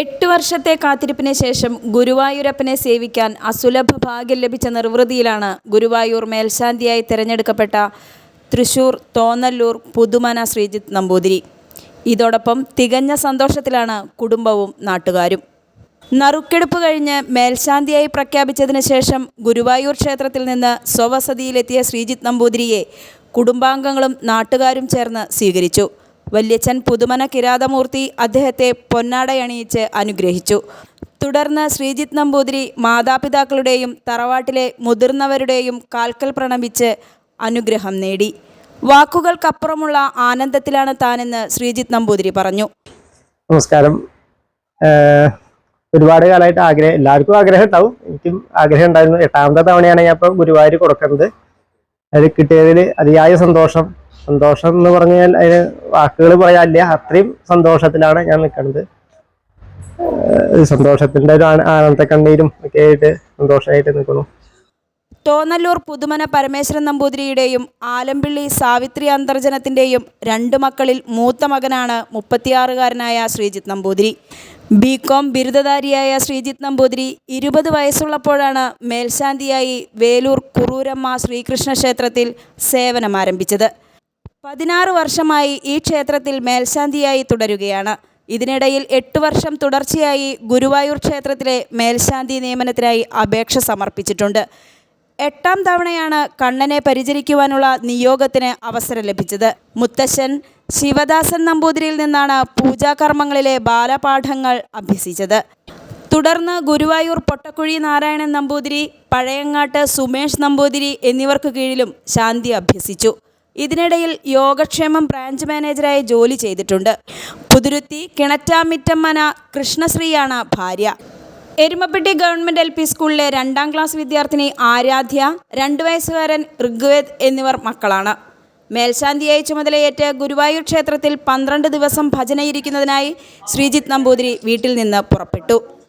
എട്ട് വർഷത്തെ കാത്തിരിപ്പിന് ശേഷം ഗുരുവായൂരപ്പനെ സേവിക്കാൻ അസുലഭ ഭാഗ്യം ലഭിച്ച നിർവൃതിയിലാണ് ഗുരുവായൂർ മേൽശാന്തിയായി തിരഞ്ഞെടുക്കപ്പെട്ട തൃശൂർ തോന്നല്ലൂർ പുതുമന ശ്രീജിത്ത് നമ്പൂതിരി. ഇതോടൊപ്പം തികഞ്ഞ സന്തോഷത്തിലാണ് കുടുംബവും നാട്ടുകാരും. നറുക്കെടുപ്പ് കഴിഞ്ഞ് മേൽശാന്തിയായി പ്രഖ്യാപിച്ചതിന് ശേഷം ഗുരുവായൂർ ക്ഷേത്രത്തിൽ നിന്ന് സ്വവസതിയിലെത്തിയ ശ്രീജിത്ത് നമ്പൂതിരിയെ കുടുംബാംഗങ്ങളും നാട്ടുകാരും ചേർന്ന് സ്വീകരിച്ചു. വല്യച്ഛൻ പുതുമന കിരാതമൂർത്തി അദ്ദേഹത്തെ പൊന്നാടയണിയിച്ച് അനുഗ്രഹിച്ചു. തുടർന്ന് ശ്രീജിത്ത് നമ്പൂതിരി മാതാപിതാക്കളുടെയും തറവാട്ടിലെ മുതിർന്നവരുടെയും കാൽക്കൽ പ്രണമിച്ച് അനുഗ്രഹം നേടി. വാക്കുകൾക്കപ്പുറമുള്ള ആനന്ദത്തിലാണ് താനെന്ന് ശ്രീജിത്ത് നമ്പൂതിരി പറഞ്ഞു. നമസ്കാരം. ഒരുപാട് കാലമായിട്ട് ആഗ്രഹം എല്ലാവർക്കും ആഗ്രഹം ഉണ്ടാവും എനിക്കും ആഗ്രഹം ഉണ്ടായിരുന്നു എട്ടാമത്തെ തവണയാണ് ഞാൻ ഇപ്പോൾ ഗുരുവായൂർ കൊടുക്കുന്നത്. അത് കിട്ടിയതിൽ അതിയായ സന്തോഷം. സന്തോഷം എന്ന് പറഞ്ഞാൽ അതിന് വാക്കുകൾ പറയാനില്ല. അത്രയും സന്തോഷത്തിലാണ് ഞാൻ നിൽക്കുന്നത്. സന്തോഷത്തിന്റെ ഒരു ആന- ആനന്ദ കണ്ണീരും ഒക്കെ ആയിട്ട് സന്തോഷമായിട്ട് നിൽക്കുന്നു. തോന്നല്ലൂർ പുതുമന പരമേശ്വരൻ നമ്പൂതിരിയുടെയും ആലമ്പിള്ളി സാവിത്രി അന്തർജനത്തിന്റെയും രണ്ട് മക്കളിൽ മൂത്ത മകനാണ് മുപ്പത്തിയാറുകാരനായ ശ്രീജിത്ത് നമ്പൂതിരി. ബി കോം ബിരുദധാരിയായ ശ്രീജിത്ത് നമ്പൂതിരി ഇരുപത് വയസ്സുള്ളപ്പോഴാണ് മേൽശാന്തിയായി വേലൂർ കുറൂരമ്മ ശ്രീകൃഷ്ണ ക്ഷേത്രത്തിൽ സേവനം ആരംഭിച്ചത് പതിനാറ് വർഷമായി ഈ ക്ഷേത്രത്തിൽ മേൽശാന്തിയായി തുടരുകയാണ്. ഇതിനിടയിൽ എട്ട് വർഷം തുടർച്ചയായി ഗുരുവായൂർ ക്ഷേത്രത്തിലെ മേൽശാന്തി നിയമനത്തിനായി അപേക്ഷ സമർപ്പിച്ചിട്ടുണ്ട്. എട്ടാം തവണയാണ് കണ്ണനെ പരിചരിക്കുവാനുള്ള നിയോഗത്തിന് അവസരം ലഭിച്ചത്. മുത്തശ്ശൻ ശിവദാസൻ നമ്പൂതിരിയിൽ നിന്നാണ് പൂജാകർമ്മങ്ങളിലെ ബാലപാഠങ്ങൾ അഭ്യസിച്ചത്. തുടർന്ന് ഗുരുവായൂർ പൊട്ടക്കുഴി നാരായണൻ നമ്പൂതിരി പഴയങ്ങാട്ട് സുമേഷ് നമ്പൂതിരി എന്നിവർക്ക് കീഴിലും ശാന്തി അഭ്യസിച്ചു. ഇതിനിടയിൽ യോഗക്ഷേമം ബ്രാഞ്ച് മാനേജരായി ജോലി ചെയ്തിട്ടുണ്ട്. പുതുരുത്തി കിണറ്റാമിറ്റമ്മന കൃഷ്ണശ്രീയാണ് ഭാര്യ. എരുമപ്പെട്ടി ഗവൺമെന്റ് എൽ പി സ്കൂളിലെ രണ്ടാം ക്ലാസ് വിദ്യാർത്ഥിനി ആരാധ്യ രണ്ടു വയസ്സുകാരൻ ഋഗ്വേദ് എന്നിവർ മക്കളാണ്. മേൽശാന്തിയായി ചുമതലയേറ്റ് ഗുരുവായൂർ ക്ഷേത്രത്തിൽ പന്ത്രണ്ട് ദിവസം ഭജനയിരിക്കുന്നതിനായി ശ്രീജിത്ത് നമ്പൂതിരി വീട്ടിൽ നിന്ന് പുറപ്പെട്ടു.